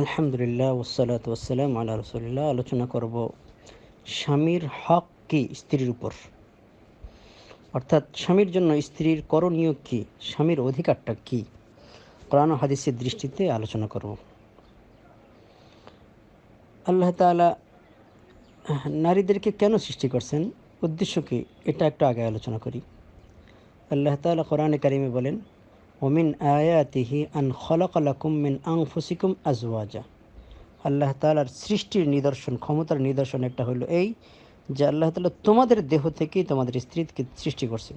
আলহামদুলিল্লাহ ওসালাত ওসালাম আল্লাহ রসুলিল্লাহ। আলোচনা করব স্বামীর হক কি, স্ত্রীর উপর। অর্থাৎ স্বামীর জন্য স্ত্রীর করণীয় কি, স্বামীর অধিকারটা কি? কোরআন হাদিসের দৃষ্টিতে আলোচনা করব। আল্লাহ তালা নারীদেরকে কেন সৃষ্টি করছেন? উদ্দেশ্য কি? এটা একটু আগে আলোচনা করি। আল্লাহ তালা কোরআনে কারিমে বলেন ওমিন আয়াতিহি আন খলকালাকুম মিন আংফুসিকুম আজওয়াজা আল্লাহ তালার সৃষ্টির নিদর্শন, ক্ষমতার নিদর্শন একটা হলো এই যে আল্লাহ তালা তোমাদের দেহ থেকেই তোমাদের স্ত্রীকে সৃষ্টি করছেন।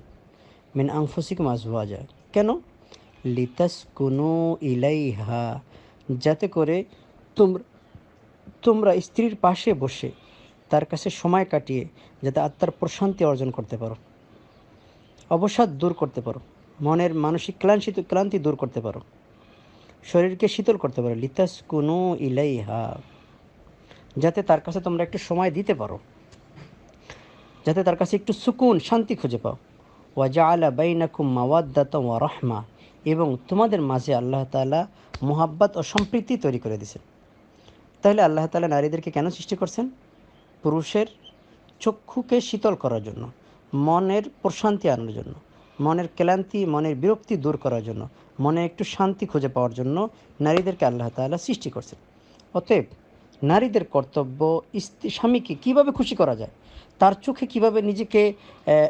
মিন আংফুসিকুম আজওয়াজা। কেন? লিতাস কুনু ইলাইহা। যাতে করে তোমরা তোমরা স্ত্রীর পাশে বসে তার কাছে সময় কাটিয়ে যাতে আত্মার প্রশান্তি অর্জন করতে পারো, অবসাদ দূর করতে পারো। মনের মানসিক ক্লান্তি ক্লান্তি দূর করতে পারো। শরীরকে শীতল করতে পারো। লিতাস কুনু ইলাইহা। যাতে তার কাছে তোমরা একটু সময় দিতে পারো। যাতে তার কাছে একটু সুকুন, শান্তি খুঁজে পাও। ওয়াজা আলা বাইনাকুম মাওয়াদ্দাত ওয়া রহমা। এবং তোমাদের মাঝে আল্লাহ তালা মোহাব্বত ও সম্প্রীতি তৈরি করে দিয়েছেন। তাহলে আল্লাহ তালা নারীদেরকে কেন সৃষ্টি করছেন? পুরুষের চক্ষুকে শীতল করার জন্য, মনের প্রশান্তি আনার জন্য। মনের ক্লান্তি, মনের বিরক্তি দূর করার জন্য, মনে একটু শান্তি খুঁজে পাওয়ার জন্য নারীদেরকে আল্লাহ তালা সৃষ্টি করছেন। অতএব নারীদের কর্তব্য স্বামীকে কীভাবে খুশি করা যায়? তার চোখে কীভাবে নিজেকে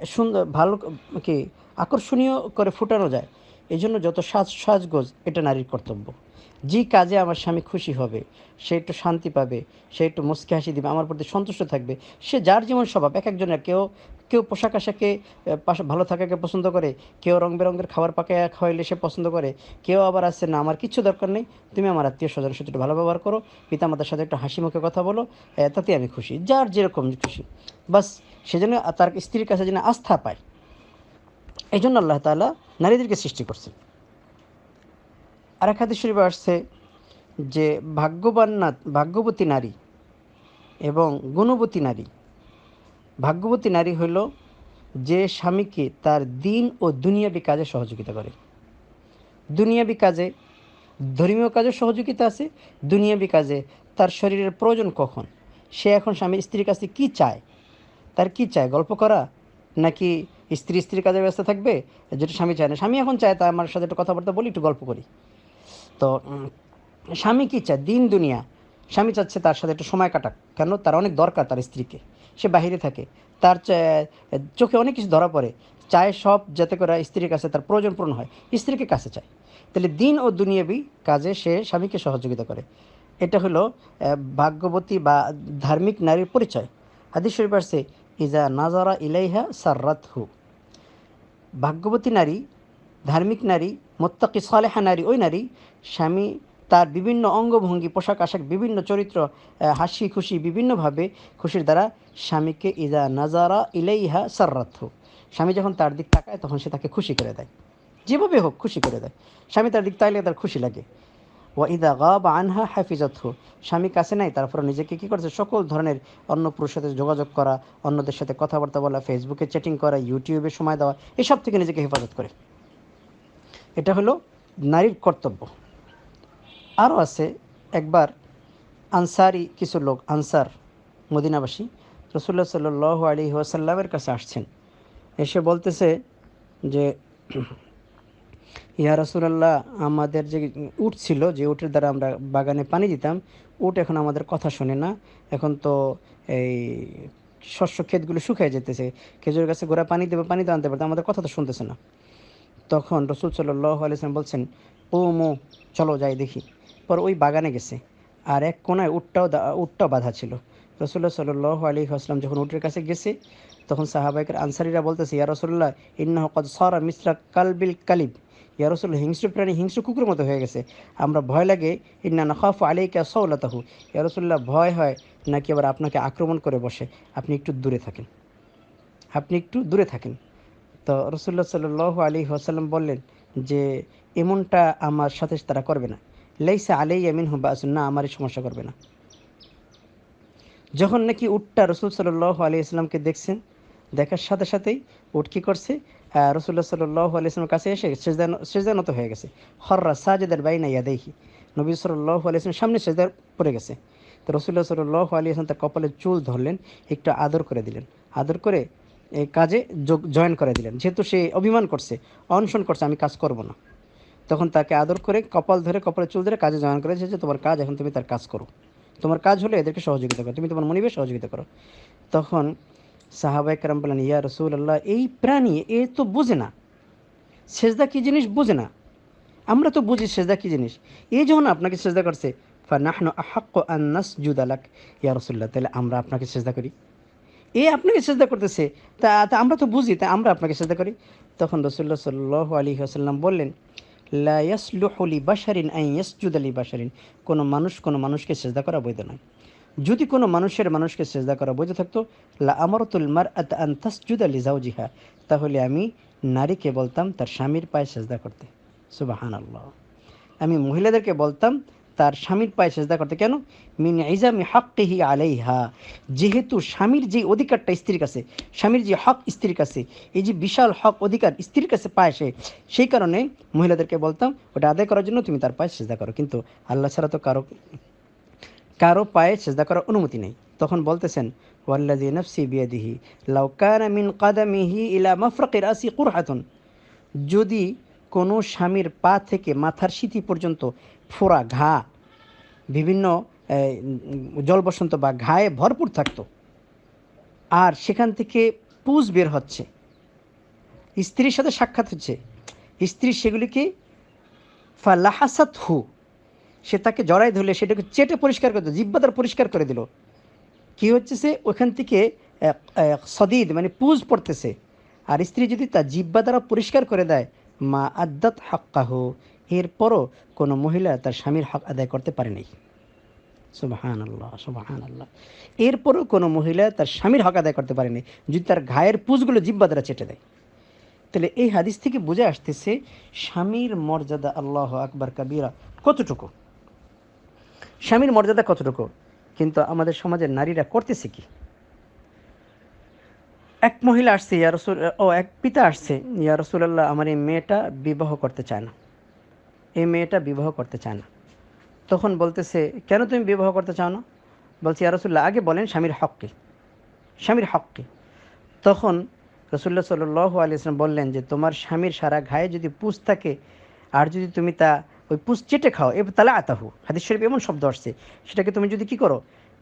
সুন্দর, ভালো কি আকর্ষণীয় করে ফুটানো যায়? এজন্য জন্য যত সাজ সাজগোজ এটা নারীর কর্তব্য। যে কাজে আমার স্বামী খুশি হবে, সে একটু শান্তি পাবে, সে একটু মুস্কি হাসি দিবে, আমার প্রতি সন্তুষ্ট থাকবে, সে যার যেমন স্বভাব, এক একজনের কেউ কেউ পোশাক আশাকে ভালো থাকাকে পছন্দ করে, কেউ রং বেরঙের খাবার পাকে, খাওয়াইলে সে পছন্দ করে, কেউ আবার আছে, না, আমার কিছু দরকার নেই, তুমি আমার আত্মীয় স্বজনের সাথে একটু ভালো ব্যবহার করো, পিতামাতার সাথে একটু হাসি মুখে কথা বলো তাতে আমি খুশি। যার যেরকম খুশি। বাস, সেজন্য তার স্ত্রীর কাছে যেন আস্থা পায়। এই জন্য আল্লাহ তালা নারীদেরকে সৃষ্টি করছেন। আর এক হাদিস শরীফে আসছে যে ভাগ্যবান না, ভাগ্যবতী নারী এবং গুণবতী নারী। ভাগ্যবতী নারী হইল যে স্বামীকে তার দিন ও দুনিয়াবি কাজে সহযোগিতা করে। দুনিয়াবি কাজে, ধর্মীয় কাজে সহযোগিতা আছে, দুনিয়াবি কাজে তার শরীরের প্রয়োজন কখন? সে এখন স্বামী, স্ত্রীর কাছে কি চায়? তার কি চায়? গল্প করা? নাকি স্ত্রী, স্ত্রীর কাজে ব্যস্ত থাকবে? যেটা স্বামী চায় না। স্বামী এখন চায়, তা আমার সাথে একটু কথাবার্তা বলি, একটু গল্প করি। তো স্বামী কী চায়? দিন, দুনিয়া। স্বামী চাচ্ছে তার সাথে একটু সময় কাটাক। কেন? তার অনেক দরকার তার স্ত্রীকে। সে বাহিরে থাকে। তার চোখে অনেক কিছু ধরা পড়ে। চায় সব যাতে করে স্ত্রীর কাছে তার প্রয়োজন পূরণ হয়। স্ত্রীকে কাছে চায়। তাহলে দিন ও দুনিয়াবি কাজে সে স্বামীকে সহযোগিতা করে। এটা হলো ভাগ্যবতী বা ধার্মিক নারীর পরিচয়। হাদিস শরীফ ইজা নাজারা ইলাইহা সার্রাত হু ভাগ্যবতী নারী ধার্মিক নারী, মোত্তাকি সালেহা নারী, ওই নারী, স্বামী তার বিভিন্ন অঙ্গভঙ্গি, পোশাক আশাক, বিভিন্ন চরিত্র হাসি খুশি বিভিন্নভাবে খুশির দ্বারা স্বামীকে ইজা নাজারা ইলাইহা সার্রাত হু স্বামী যখন তার দিক তাকায়, তখন সে তাকে খুশি করে দেয়। যেভাবে হোক খুশি করে দেয়। স্বামী তার দিক তাইলে তার খুশি লাগে। ওয়া ইদা গাব আনহা হাফিজত স্বামী কাছে নাই, তারপর নিজেকে কী করছে? সকল ধরনের অন্য পুরুষের সাথে যোগাযোগ করা, অন্যদের সাথে কথাবার্তা বলা, ফেসবুকে চ্যাটিং করা, ইউটিউবে সময় দেওয়া, এসব থেকে নিজেকে হেফাজত করে। এটা হলো নারীর কর্তব্য। আরও আছে একবার আনসারি কিছু লোক, আনসার, মদিনাবাসী রসুল্লাহ সাল আলী ওয়াসাল্লামের কাছে আসছেন। এসে বলতেছে যে, ইয়া রসুলাল্লাহ, আমাদের যে উট ছিল, যে উটের দ্বারা আমরা বাগানে পানি দিতাম, উট এখন আমাদের কথা শোনে না। এখন তো এই শস্য ক্ষেতগুলো শুকিয়ে যেতেছে। খেজুরের কাছে গোড়া পানি দেবে, পানি তো আনতে পারতো আমাদের কথা তো শুনতেছে না। তখন রসুল সাল্লাহ আলিয়াম বলছেন ও মো চলো যাই দেখি। পর ওই বাগানে গেছে, আর এক কোনায় উটটাও উটটাও বাধা ছিল। রসুল্লাহ সাল্লাহ আলী আসলাম যখন উটের কাছে গেছে, তখন সাহাবাইকের আনসারিরা বলতেছে, ইয়া রসুল্লাহ ইন্না কদ সরা মিশ্রা কালবিল কালিব। ইয়া রসুল্লাহ হিংস্র প্রাণী হিংস্র কুকুরের মতো হয়ে গেছে। আমরা ভয় লাগে, ইন্না নখাফ আলাইকা সৌলাতাহু ইয়া রসুল্লাহ ভয় হয় নাকি আবার আপনাকে আক্রমণ করে বসে? আপনি একটু দূরে থাকেন। আপনি একটু দূরে থাকেন। তো রসুল্লাহ সাল আলী আসাল্লাম বললেন যে, এমনটা আমার সাথে তারা করবে না। লেইসা আলাই আমিন হুবা আসুন না আমার সমস্যা করবে না। যখন নাকি উটটা রসুল সাল্লাহ আলি ইসলামকে দেখছেন, দেখার সাথে সাথেই উট কী করছে? রসুল্লাহ সাল্লাহ আলি ইসলামের কাছে এসে সেজদানত হয়ে গেছে। হররা সাজেদের বাইনা ইয়াদেহি নবী সাল্লাহ আলিয়ার সামনে সেজদার পড়ে গেছে। তো রসুল্লাহ সাল্লাহ আলী আসলাম তার কপালে চুল ধরলেন, একটু আদর করে দিলেন। আদর করে কাজে জয়েন করে দিলেন। যেহেতু সে অভিমান করছে, অনশন করছে, আমি কাজ করব না। তখন তাকে আদর করে কপাল ধরে, কপালে চুল ধরে কাজে জয়েন করেছে যে, তোমার কাজ, এখন তুমি তার কাজ করো। তোমার কাজ হলে এদেরকে সহযোগিতা করো। তুমি তোমার মনিবে সহযোগিতা করো। তখন সাহাবাই কারাম বলেন ইয়া রসুল আল্লাহ এই প্রাণী এ তো বোঝে না। সেজদা কী জিনিস বোঝে না। আমরা তো বুঝি সেজদা কী জিনিস। এই যখন আপনাকে সেজদা করছে, ফানাহনু আহাক্ক আন্নাস জুদালাক ইয়া রসুল্লাহ তাহলে আমরা আপনাকে সেজদা করি। এ আপনাকে সেজদা করতেছে। তা তা আমরা তো বুঝি, তা আমরা আপনাকে সেজদা করি। তখন রসুল্লাহ সাল্লাহ আলী আসাল্লাম বললেন, লা ইয়াসলুহলি বাসারিন আই ইয়াসজুদ আলী বাসারিন কোনো মানুষ কোনো মানুষকে সেজদা করা বৈধ নয়। যদি কোনো মানুষের মানুষকে সেজদা করা বৈধ থাকতো, লা আমরতুল মার আন্তাসজুদ আলী জাউজিহা তাহলে আমি নারীকে বলতাম তার স্বামীর পায়ে সেজদা করতে। সুবাহান আল্লাহ আমি মহিলাদেরকে বলতাম তার স্বামীর পায়ে সেজদা করতে। কেন? মিন ইজামি হাক্কিহি আলাইহা। যেহেতু স্বামীর যে অধিকারটা স্ত্রীর কাছে, স্বামীর যে হক স্ত্রীর কাছে, এই যে বিশাল হক অধিকার স্ত্রীর কাছে পায় সে, সেই কারণে মহিলাদেরকে বলতাম, ওটা আদায় করার জন্য তুমি তার পায়ে সেজদা করো। কিন্তু আল্লাহ ছাড়া তো কারও কারও পায়ে সেজদা করার অনুমতি নেই। তখন বলতেছেন ওয়াল্লাজি নফসি বিয়াদিহি লাউকানা মিন কাদামিহি ইলা মাফরাকি রাসি কুরহাতুন। যদি কোনো স্বামীর পা থেকে মাথার সিথি পর্যন্ত ফোড়া ঘা, বিভিন্ন জল বসন্ত বা ঘায়ে ভরপুর থাকতো। আর সেখান থেকে পুজ বের হচ্ছে। স্ত্রীর সাথে সাক্ষাৎ হচ্ছে। স্ত্রী সেগুলিকে ফালাহাসাত হু সে তাকে জড়াই ধরলে, সেটাকে চেটে পরিষ্কার করে দিল জিব্বাদার পরিষ্কার করে দিল। কি হচ্ছে সে? ওখান থেকে সদিদ মানে পুজ পড়তেছে। আর স্ত্রী যদি তার জিব্বা দ্বারা পরিষ্কার করে দেয়, মা আদাত হক্কাহ এরপরও কোনো মহিলা তার স্বামীর হক আদায় করতে পারেনি সুবাহান আল্লাহ সুবাহান আল্লাহ এরপরও কোনো মহিলা তার স্বামীর হক আদায় করতে পারেনি যদি তার ঘায়ের পুজগুলো জিব্বা দ্বারা চেটে দেয়। তাহলে এই হাদিস থেকে বুঝে আসতেছে, স্বামীর মর্যাদা আল্লাহ আকবর কাবিরা কতটুকু? স্বামীর মর্যাদা কতটুকু? কিন্তু আমাদের সমাজের নারীরা করতেছে কি? এক মহিলা আসছে, ইয়া রসুল, ও এক পিতা আসছে, ইয়া রসুল্লাহ আমার এই মেয়েটা বিবাহ করতে চায় না। এই মেয়েটা বিবাহ করতে চায় না। তখন বলতেছে, কেন তুমি বিবাহ করতে চাও না? বলছি আর রসুল্লাহ আগে বলেন স্বামীর হককে স্বামীর হককে তখন রসুল্লাহ সাল্লাহ আলি ইসলাম বললেন যে, তোমার স্বামীর সারা ঘায়ে যদি পুষ থাকে, আর যদি তুমি তা ওই পুষ চেটে খাও, এ তাহলে আতাহু। হাদিস শরীফ এমন শব্দ আসছে, সেটাকে তুমি যদি কি করো,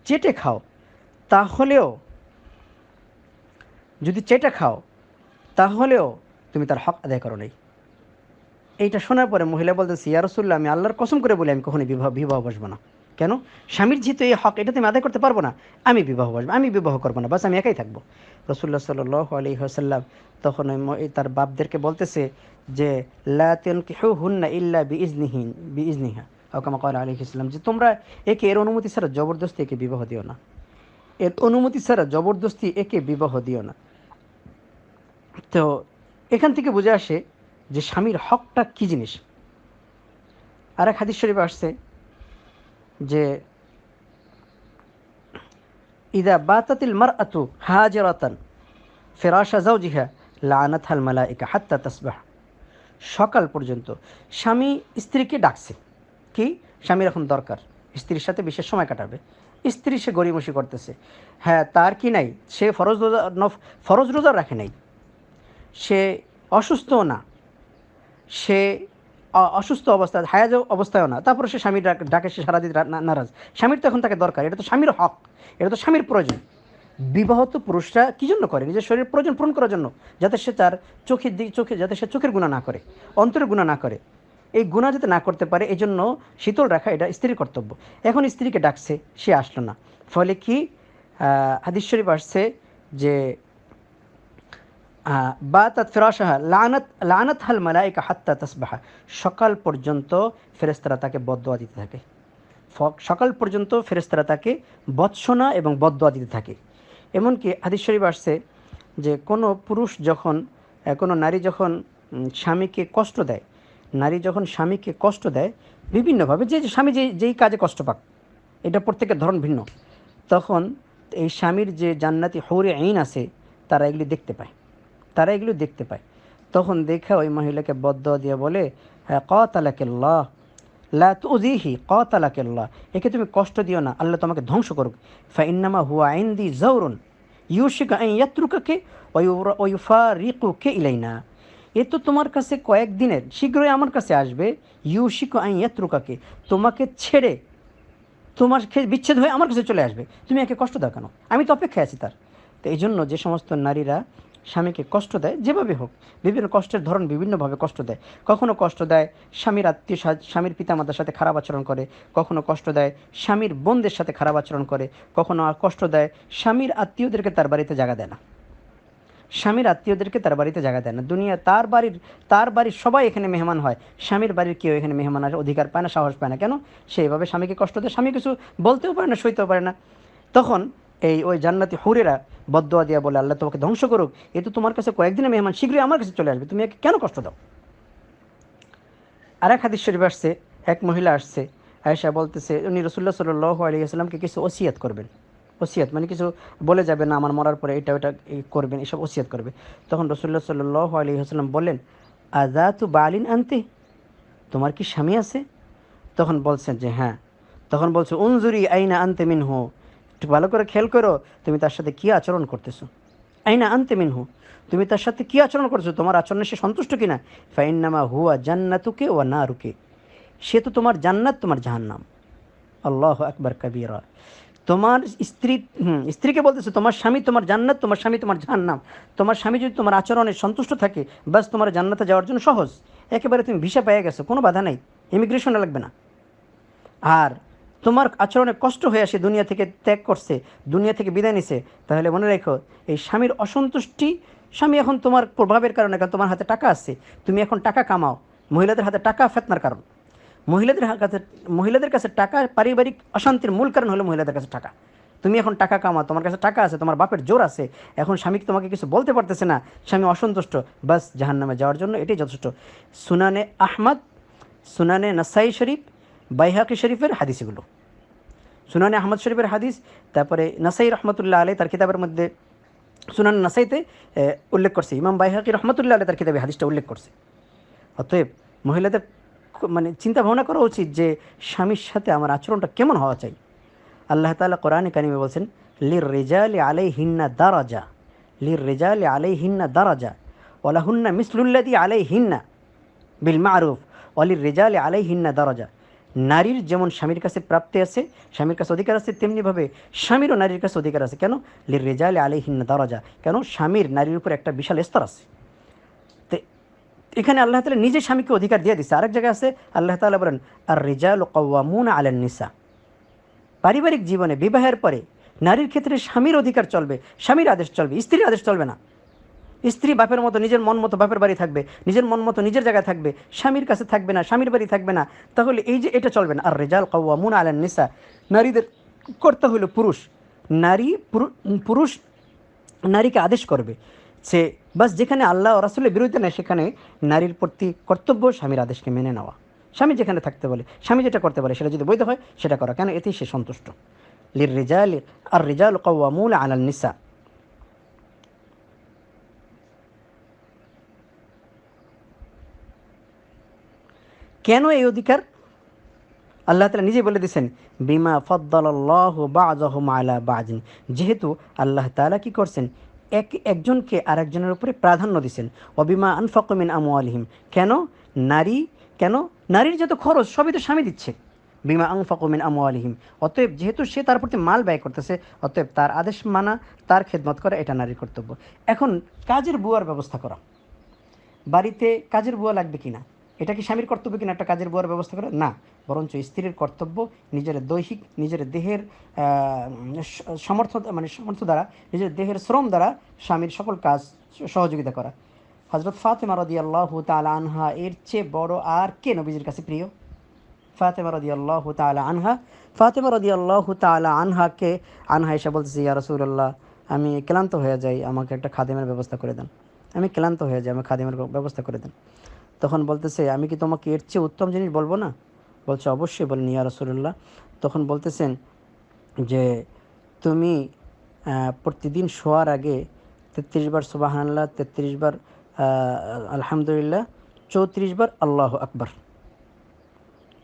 চেটে খাও, তাহলেও যদি চেটে খাও, তাহলেও তুমি তার হক আদায় করো নাই। এইটা শোনার পরে মহিলা বলতেছে ইয়া রসুল্লাহ আমি আল্লাহর কসম করে বলি, আমি কখনোই বিবাহ বিবাহ বসবো না। কেন? স্বামীর যেহেতু এই হক, এটা তুমি আদায় করতে পারব না, আমি বিবাহ বসবো, আমি বিবাহ করব না, বাস আমি একাই থাকব। রসুল্লাহ সাল আলী হাসাল্লাম তখন তার বাপদেরকে বলতেছে যে লাতেন কেউ হুন্না ইল্লা বি ইজনিহীন বি ইজনিহা আকামা কর আলী ইসলাম যে তোমরা একে এর অনুমতি ছাড়া জবরদস্তি একে বিবাহ দিও না। এর অনুমতি ছাড়া জবরদস্তি একে বিবাহ দিও না। তো এখান থেকে বুঝে আসে যে স্বামীর হকটা কি জিনিস? আর এক হাদিস শরীফ আসছে যে, ইদা বাতাতিল মার আতু হাজরাতান ফেরাশা জাউজিহা লানাত হাল মালাইকা হাত্তা তসবাহ। সকাল পর্যন্ত স্বামী স্ত্রীকে ডাকছে। কি? স্বামীর এখন দরকার। স্ত্রীর সাথে বিশেষ সময় কাটাবে। স্ত্রী সে গড়িমসি করতেছে। হ্যাঁ তার কি নাই? সে ফরজ রোজা ফরজ রোজা রাখে নাই। সে অসুস্থও না। সে অসুস্থ অবস্থা হায়াজ অবস্থায়ও না। তারপরে সে স্বামীর ডাকে সে সারাদিন নারাজ। স্বামীর তো এখন তাকে দরকার। এটা তো স্বামীর হক। এটা তো স্বামীর প্রয়োজন। বিবাহত পুরুষরা কী জন্য করে? নিজের শরীর প্রয়োজন পূরণ করার জন্য, যাতে সে তার চোখের দিক চোখে যাতে সে চোখের গুণা না করে, অন্তরের গুণা না করে। এই গুণা যাতে না করতে পারে এই জন্য শীতল রাখা এটা স্ত্রীর কর্তব্য। এখন স্ত্রীকে ডাকছে, সে আসলো না। ফলে কি? হাদিস শরীফ আসছে যে বা তাত ফেরাসাহা লানত লানত হাল মালাইকা হাত্তা তসবাহা। সকাল পর্যন্ত ফেরেস্তারা তাকে বদোয়া দিতে থাকে। সকাল পর্যন্ত ফেরেস্তারা তাকে বৎসনা এবং বদোয়া দিতে থাকে। এমনকি হাদিস শরীফ আসছে যে, কোনো পুরুষ যখন কোনো নারী যখন স্বামীকে কষ্ট দেয়, নারী যখন স্বামীকে কষ্ট দেয়, বিভিন্নভাবে যে স্বামী যে যেই কাজে কষ্ট পাক, এটা প্রত্যেকের ধরন ভিন্ন, তখন এই স্বামীর যে জান্নাতি হৌরে আইন আছে, তারা এগুলি দেখতে পায়। তারা এগুলো দেখতে পায়। তখন দেখে ওই মহিলাকে বদ্ধ দিয়ে বলে হ্যাঁ কতালাকেল্লাহ, লা একে তুমি কষ্ট দিও না, আল্লাহ তোমাকে ধ্বংস করুক। ফাইন্নামা হুয়া আইন্দি জৌরুন ইউশিক আইন ইয়াত্রুকাকে ওয়ুফা রিকুকে ইলাইনা। এ তো তোমার কাছে কয়েকদিনের, শীঘ্রই আমার কাছে আসবে, ইউশিক আইন ইয়াত্রুকাকে। তোমাকে ছেড়ে তোমার বিচ্ছেদ হয়ে আমার কাছে চলে আসবে। তুমি একে কষ্ট দাও কেন? আমি তো অপেক্ষায় আছি তার। তো এই জন্য যে সমস্ত নারীরা স্বামীকে কষ্ট দেয়, যেভাবে হোক। বিভিন্ন কষ্টের ধরন বিভিন্নভাবে কষ্ট দেয়। কখনো কষ্ট দেয় স্বামীর আত্মীয় স্বা- স্বামীর পিতামাতার সাথে খারাপ আচরণ করে, কখনো কষ্ট দেয় স্বামীর বোনদের সাথে খারাপ আচরণ করে, কখনো কষ্ট দেয় স্বামীর আত্মীয়দেরকে তার বাড়িতে জায়গা দেয় না। স্বামীর আত্মীয়দেরকে তার বাড়িতে জায়গা দেয় না। দুনিয়া তার বাড়ির তার বাড়ির সবাই এখানে মেহমান হয়। স্বামীর বাড়ির কেউ এখানে মেহমান আসার অধিকার পায় না, সাহস পায় না। কেন? সেইভাবে স্বামীকে কষ্ট দেয়, স্বামী কিছু বলতেও পারে না, সইতেও পারে না। তখন এই ওই জান্নাতি হুরেরা বদোয়া দিয়া বলে, আল্লাহ তোমাকে ধ্বংস করুক। এ তো তোমার কাছে কয়েকদিনের মেহমান, শীঘ্রই আমার কাছে চলে আসবে। তুমি কেন কষ্ট দাও? আর এক হাদিস শরীফ আসছে, এক মহিলা আসছে, আয়েশা বলতেছে, উনি রসুল্লাহ সাল্লাহ আলিয়াকে কিছু ওসিয়াত করবেন। ওসিয়াত মানে কিছু বলে যাবে, না, আমার মরার পরে এটা ওটা করবেন, এসব ওসিয়াত করবে। তখন রসুল্লাহ সাল্লাহ আলী হাসলাম বললেন আজা তু বালিন আনতে? তোমার কি স্বামী আছে? তখন বলছেন যে হ্যাঁ। তখন বলছে, উনজুরি আইনা আনতে মিন হো একটু ভালো করে খেয়াল করো, তুমি তার সাথে কী আচরণ করতেছো। আইনা আনতে মিন হো তুমি তার সাথে কী আচরণ করছ তোমার আচরণে সে সন্তুষ্ট কিনা? ফাইন্নামা হুয়া জান্নাতুকে ও না রুকে সে তো তোমার জান্নাত, তোমার জাহান্নাম। আল্লাহ আকবর কবিরা। তোমার স্ত্রী স্ত্রীকে বলতেছে, তোমার স্বামী তোমার জান্নাত, তোমার স্বামী তোমার জাহান্নাম। তোমার স্বামী যদি তোমার আচরণে সন্তুষ্ট থাকে, বাস তোমার জান্নাতে যাওয়ার জন্য সহজ। একেবারে তুমি ভিসা পেয়ে গেছো, কোনো বাধা নেই। ইমিগ্রেশনে লাগবে না। আর তোমার আচরণে কষ্ট হয়ে আসে, দুনিয়া থেকে ত্যাগ করছে, দুনিয়া থেকে বিদায় নিছে, তাহলে মনে রেখো, এই স্বামীর অসন্তুষ্টি, স্বামী এখন তোমার প্রভাবের কারণে, কারণ তোমার হাতে টাকা আছে, তুমি এখন টাকা কামাও, মহিলাদের হাতে টাকা ফেতনার কারণ। মহিলাদের কাছে মহিলাদের কাছে টাকা পারিবারিক অশান্তির মূল কারণ হলো মহিলাদের কাছে টাকা। তুমি এখন টাকা কামাও, তোমার কাছে টাকা আছে, তোমার বাপের জোর আছে, এখন স্বামী তোমাকে কিছু বলতে পারতেছে না? স্বামী অসন্তুষ্ট, বাস জাহান্নামে যাওয়ার জন্য এটাই যথেষ্ট। সুনানে আহমদ, সুনানে নাসাই শরীফ বাইহাকি শরীফের হাদিস এগুলো সুনানে আহমদ শরীফের হাদিস, তারপরে নাসাই রহমতুল্লাহ আলী তার কিতাবের মধ্যে সুনান নাসাইতে উল্লেখ করছে। ইমাম বাইহাকি রহমতুল্লাহ আলী তার কিতাবে হাদিসটা উল্লেখ করছে। অতএব মহিলাদের মানে চিন্তা ভাবনা করা উচিত যে স্বামীর সাথে আমার আচরণটা কেমন হওয়া চাই। আল্লাহ তালা কোরআনে কানিমে বলছেন লির রেজালি আলাই হিন্না দারাজা লির রেজালি আলাই হিন্না দারাজা ওলাহুন্না মিসলুল্লাদি আলাই হিন্না বিল মারুফ অলির রেজালে আলাই হিন্না দরজা। নারীর যেমন স্বামীর কাছে প্রাপ্তি আছে, স্বামীর কাছে অধিকার আছে, তেমনিভাবে স্বামীরও নারীর কাছে অধিকার আছে। কেন? রেজালে আলাই হিন্না দরজা। কেন? স্বামীর নারীর উপর একটা বিশাল স্তর আছে। এখানে আল্লাহ তালা নিজে স্বামীকে অধিকার দিয়ে দিচ্ছে আরেক জায়গায় আছে, আল্লাহ তালা বলেন আর রেজাল কওয়ামুন আলেন নিসা। পারিবারিক জীবনে বিবাহের পরে নারীর ক্ষেত্রে স্বামীর অধিকার চলবে, স্বামীর আদেশ চলবে, স্ত্রীর আদেশ চলবে না। স্ত্রী বাপের মতো নিজের মন মতো বাপের বাড়ি থাকবে, নিজের মন মতো নিজের জায়গায় থাকবে, স্বামীর কাছে থাকবে না, স্বামীর বাড়ি থাকবে না। তাহলে এই যে এটা চলবে না আর রেজাল কাউয়ামুন আলান নিসা। নারীদের করতে হলো পুরুষ, নারী পুরু- পুরুষ নারীকে আদেশ করবে সে বাস যেখানে আল্লাহ রাসুলের বিরুদ্ধে নেয় সেখানে নারীর প্রতি কর্তব্য স্বামীর আদেশকে মেনে নেওয়া। স্বামী যেখানে থাকতে বলে, স্বামী যেটা করতে পারে সেটা যদি বৈধ হয়, সেটা করা। কেন? এতেই সে সন্তুষ্ট। লির রেজাল আর রেজাল কাউয়ামুন আলান নিসা। কেন এই অধিকার? আল্লাহ তালা নিজে বলে দিয়েছেন, বিমা ফদ্দাল্লাহ বাজহম আলা বাজিন যেহেতু আল্লাহ তালা কি করছেন? এক, একজনকে আরেকজনের উপরে প্রাধান্য দিয়েছেন। অবিমা আনফাকমিন আমু আলহিম কেন? নারী, কেন? নারীর যত খরচ, সবই তো স্বামী দিচ্ছে। বিমা আনফাকমিন আমু আলহিম অতএব যেহেতু সে তার প্রতি মাল ব্যয় করতেছে, অতএব তার আদেশ মানা, তার খেদমত করা এটা নারীর কর্তব্য। এখন কাজের বুয়ার ব্যবস্থা করা। বাড়িতে কাজের বুয়া লাগবে কিনা? এটা কি স্বামীর কর্তব্য কিনা একটা কাজের বুয়ার ব্যবস্থা করে? না। বরঞ্চ স্ত্রীর কর্তব্য, নিজের দৈহিক, নিজের দেহের সমর্থ মানে সমর্থ দ্বারা, নিজের দেহের শ্রম দ্বারা স্বামীর সকল কাজ সহযোগিতা করা। হজরত ফাতেমা রদি আল্লাহ তালা আনহা এর চেয়ে বড় আর কে নবীজির কাছে প্রিয়? ফাতেমা রদি আল্লাহ তালা আনহা। ফাতেমা রদি আল্লাহ তালা আনহাকে, আনহা এসে বলতেছে, ইয়া রসুল্লাহ আমি ক্লান্ত হয়ে যাই, আমাকে একটা খাদেমের ব্যবস্থা করে দেন। আমি ক্লান্ত হয়ে যাই আমি খাদেমের ব্যবস্থা করে দেন। তখন বলতেছে, আমি কি তোমাকে এর চেয়ে উত্তম জিনিস বলব না? বলছে, অবশ্যই। বলেন ইয়া রসুল্লাহ তখন বলতেছেন যে, তুমি প্রতিদিন শোয়ার আগে তেত্রিশ বার সুবাহান্লাহ তেত্রিশ বার আলহামদুলিল্লাহ, চৌত্রিশ বার আল্লাহ আকবর।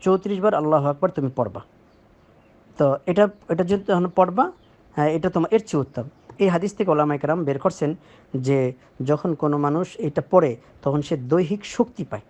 চৌত্রিশ বার আল্লাহ আকবার তুমি পড়বা। তো এটা এটা যদি পড়বা হ্যাঁ এটা তোমার এর চেয়ে উত্তম। এই হাদিস থেকে ওলামা একরাম বের করছেন যে যখন কোনো মানুষ এটা পড়ে, তখন সে দৈহিক শক্তি পায়,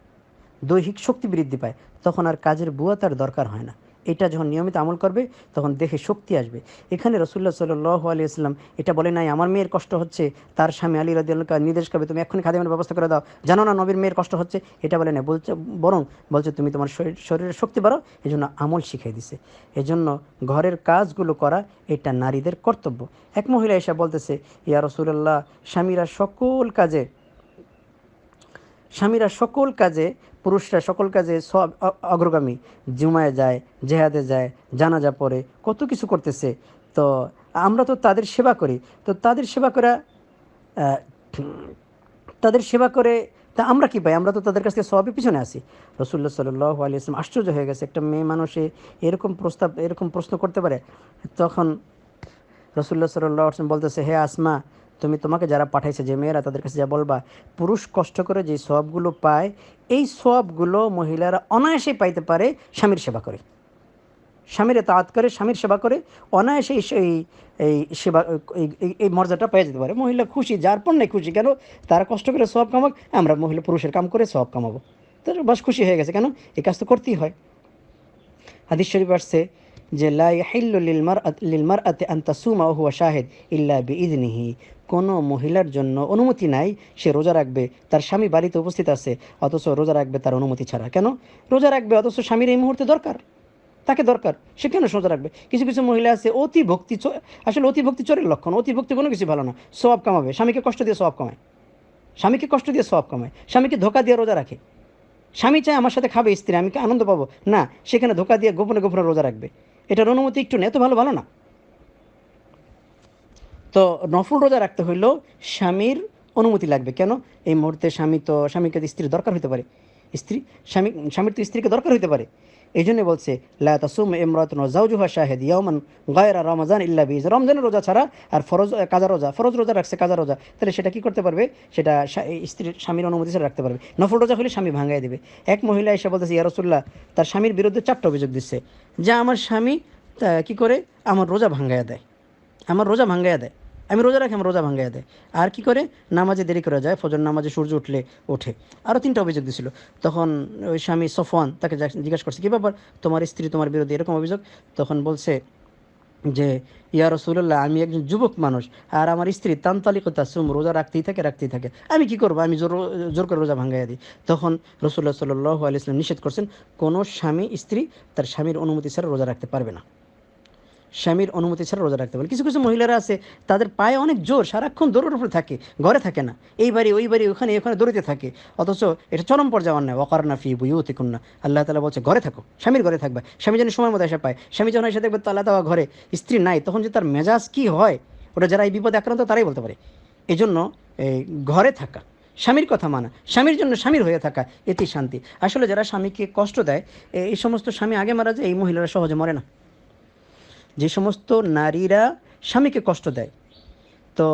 দৈহিক শক্তি বৃদ্ধি পায়, তখন আর কাজের বুয়া তার দরকার হয় না। এটা যখন নিয়মিত আমল করবে, তখন দেখে শক্তি আসবে। এখানে রসুল্লাহ সাল্লাহ আলী আসলাম এটা বলে নাই, আমার মেয়ের কষ্ট হচ্ছে, তার স্বামী আলী রাজি নির্দেশ করবে, তুমি এক্ষুনি খাদিমের ব্যবস্থা করে দাও। জানো না নবীর মেয়ের কষ্ট হচ্ছে? এটা বলে না বলছে, বরং বলছে, তুমি তোমার শরীর, শরীরের শক্তি বাড়ো এই জন্য আমল শিখিয়ে দিছে। এজন্য ঘরের কাজগুলো করা, এটা নারীদের কর্তব্য। এক মহিলা এসে বলতেছে, ইয়া রসুল্লাহ স্বামীরা সকল কাজে স্বামীরা সকল কাজে, পুরুষরা সকল কাজে সব অগ্রগামী। জুমায় যায়, জেহাদে যায়, জানাজা পড়ে, কত কিছু করতেছে। তো আমরা তো তাদের সেবা করি। তো তাদের সেবা করা তাদের সেবা করে, তা আমরা কি পাই? আমরা তো তাদের কাছ থেকে সবই পিছনে আসি রসুল্লা সাল্লাহ আলী ইসলাম আশ্চর্য হয়ে গেছে। একটা মেয়ে মানুষে এরকম প্রস্তাব, এরকম প্রশ্ন করতে পারে। তখন রসুল্লাহ সাল্লাহ আসলাম বলতেছে, হে আসমা তুমি তোমাকে যারা পাঠাইছে, যে মেয়েরা তাদের কাছে যা বলবা, পুরুষ কষ্ট করে যে সবগুলো পায়, এই সবগুলো মহিলারা অনায়াসে পাইতে পারে স্বামীর সেবা করে। স্বামীর তাঁত করে, স্বামীর সেবা করে অনায়াসে এই এই সেবা এই মর্যাদাটা পেয়ে যেতে পারে। মহিলা খুশি, যার পর নেই খুশি, কেন? তারা কষ্ট করে সব কামাক, আমরা মহিলা পুরুষের কাম করে সব কামাবো। তো বাস খুশি হয়ে গেছে, কেন? এই কাজ তো করতেই হয়। হাদিস শরীফ আসছে যে লিলমার লিলমার আতে আন্তাসুমা হুয়া শাহেদ ইল্লা বি ইদনিহি কোনো মহিলার জন্য অনুমতি নাই, সে রোজা রাখবে, তার স্বামী বাড়িতে উপস্থিত আছে, অথচ রোজা রাখবে তার অনুমতি ছাড়া। কেন? রোজা রাখবে অথচ স্বামীর এই মুহূর্তে দরকার। তাকে দরকার, সে কেন সোজা রাখবে? কিছু কিছু মহিলা আছে, অতি ভক্তি আসলে অতি ভক্তি চোরের লক্ষণ, অতি ভক্তি কোনো কিছু ভালো না সব কামাবে, স্বামীকে কষ্ট দিয়ে সব কামায়। স্বামীকে কষ্ট দিয়ে সব কামায়, স্বামীকে ধোকা দিয়ে রোজা রাখে। স্বামী চায় আমার সাথে খাবে, স্ত্রী, আমি কি আনন্দ পাবো? না, সেখানে ধোকা দিয়ে গোপনে গোপনে রোজা রাখবে। এটার অনুমতি একটু নেই, এত ভালো ভালো না। তো নফল রোজা রাখতে হইলেও স্বামীর অনুমতি লাগবে। কেন? এই মুহূর্তে স্বামী তো স্বামীকে স্ত্রীর দরকার হতে পারে। স্ত্রী, স্বামী, স্বামীর তো স্ত্রীকে দরকার হতে পারে। এই জন্য বলছে লাতাসুম ইমরাত জাউজুহা শাহেদ ইয়ামান গায়রা রমজান ইল্লা বিজ রমজানের রোজা ছাড়া আর ফরজ, কাজা রোজা, ফরজ রোজা রাখছে কাজা রোজা, তাহলে সেটা কি করতে পারবে? সেটা স্ত্রীর, স্বামীর অনুমতি ছাড়া রাখতে পারবে। নফল রোজা হলে স্বামী ভাঙাই দেবে। এক মহিলা এসে বলতেছে ইয়ারসুল্লাহ তার স্বামীর বিরুদ্ধে চারটা অভিযোগ দিচ্ছে যা আমার স্বামী কি করে? আমার রোজা ভাঙ্গাইয়া দেয়। আমার রোজা ভাঙ্গাইয়া দেয়। আমি রোজা রাখি, আমার রোজা ভাঙ্গাইয়া দেয়। আর কি করে? নামাজে দেরি করা যায়, ফজর নামাজে সূর্য উঠলে ওঠে। আরও তিনটা অভিযোগ দিছিল। তখন ওই স্বামী সফওয়ান তাকে জিজ্ঞাসা করছে, কী ব্যাপার? তোমার স্ত্রী তোমার বিরুদ্ধে এরকম অভিযোগ? তখন বলছে যে, ইয়া রসুল্লাহ আমি একজন যুবক মানুষ, আর আমার স্ত্রী তান্তালিকতা সুম, রোজা রাখতেই থাকে রাখতেই থাকে। আমি কি করব? আমি জোর জোর করে রোজা ভাঙ্গাইয়া দিই। তখন রসুল্লাহ সাল্লাহ আলি ইসলাম নিষেধ করছেন, কোনো স্বামী স্ত্রী তার স্বামীর অনুমতি ছাড়া রোজা রাখতে পারবে না। স্বামীর অনুমতি ছাড়া রোজা রাখতে পারে কিছু কিছু মহিলারা আছে, তাদের পায়ে অনেক জোর, সারাক্ষণ দৌড়ের উপরে থাকে, ঘরে থাকে না। এই বাড়ি, ওই বাড়ি, ওখানে ওখানে দৌড়িতে থাকে। অথচ এটা চরম পর্যায়ে অকার না ফি দেখুন না আল্লাহ তালা বলছে, ঘরে থাকো, স্বামীর ঘরে থাকবে। স্বামী যেন সময় মতো এসে পায়। স্বামী যখন এসে দেখবে তাল্লাহ তাওয়া ঘরে, স্ত্রী নাই, তখন যে তার মেজাজ কি হয়, ওটা যারা এই বিপদে আক্রান্ত তারাই বলতে পারে। এই জন্য এই ঘরে থাকা, স্বামীর কথা মানা, স্বামীর জন্য স্বামীর হয়ে থাকা এটি শান্তি। আসলে যারা স্বামীকে কষ্ট দেয় এই সমস্ত স্বামী আগে মারা যায়, এই মহিলারা সহজে মরে না। যে সমস্ত নারীরা স্বামীকে কষ্ট দেয়। তো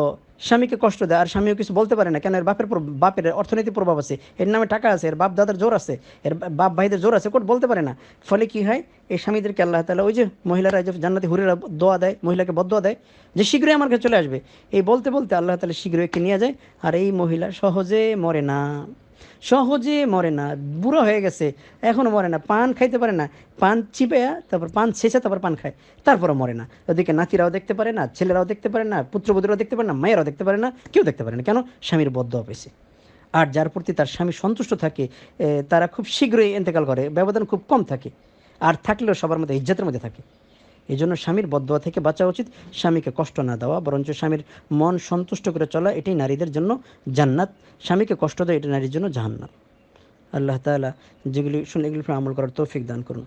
স্বামীকে কষ্ট দেয়, আর স্বামীও কিছু বলতে পারে না, কেন এর বাপের বাপের অর্থনৈতিক প্রভাব আছে, এর নামে টাকা আছে, এর বাপ দাদার জোর আছে, এর বাপ ভাইদের জোর আছে কোট বলতে পারে না। ফলে কি হয়, এই স্বামীদেরকে আল্লাহ তালা ওই যে মহিলারা যে জান্নাতি হুরেরা দোয়া দেয়, মহিলাকে বদোয়া দেয়, যে শীঘ্রই আমার কাছে চলে আসবে। এই বলতে বলতে আল্লাহ তালা শীঘ্রই একে নিয়ে যায়, আর এই মহিলা সহজে মরে না। সহজে মরে না, বুড়ো হয়ে গেছে এখনও মরে না, পান খাইতে পারে না, পান চিপেয়া তারপর পান ছেঁচে, তারপর পান খায়, তারপরও মরে না। ওদিকে নাতিরাও দেখতে পারে না, ছেলেরাও দেখতে পারে না, পুত্রবধূরাও দেখতে পারে না, মায়েরাও দেখতে পারে না, কেউ দেখতে পারে না। কেন? স্বামীর বদ্ধ পেয়েছে আর যার প্রতি তার স্বামী সন্তুষ্ট থাকে তারা খুব শীঘ্রই এন্তেকাল করে, ব্যবধান খুব কম থাকে, আর থাকলেও সবার মধ্যে ইজ্জতের মধ্যে থাকে। এই জন্য স্বামীর বদয়া থেকে বাঁচা উচিত, স্বামীকে কষ্ট না দেওয়া, বরঞ্চ স্বামীর মন সন্তুষ্ট করে চলা এটাই নারীদের জন্য জান্নাত। স্বামীকে কষ্ট দেওয়া, এটা নারীর জন্য জাহান্নাত আল্লাহ তালা যেগুলি শুনে এগুলি আমল করার তৌফিক দান করুন।